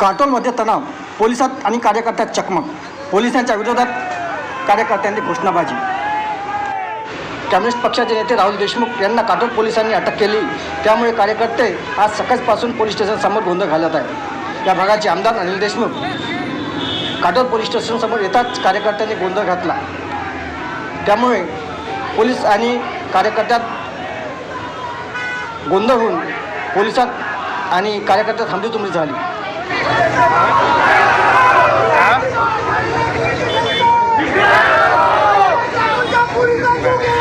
काटोलमध्ये तणाव पोलिसात आणि कार्यकर्त्यात चकमक पोलिसांच्या विरोधात कार्यकर्त्यांनी घोषणाबाजी. कम्युनिस्ट पक्षाचे नेते राहुल देशमुख यांना काटोल पोलिसांनी अटक केली. त्यामुळे कार्यकर्ते आज सकाळपासून पोलीस स्टेशनसमोर गोंधळ घालत आहे या भागाचे आमदार अनिल देशमुख काटोल पोलीस स्टेशनसमोर येताच कार्यकर्त्यांनी गोंधळ घातला. त्यामुळे पोलीस आणि कार्यकर्त्यात गोंधळ होऊन पोलिसात आणि कार्यकर्त्यात हमलीतुमली झाली. 자. 자.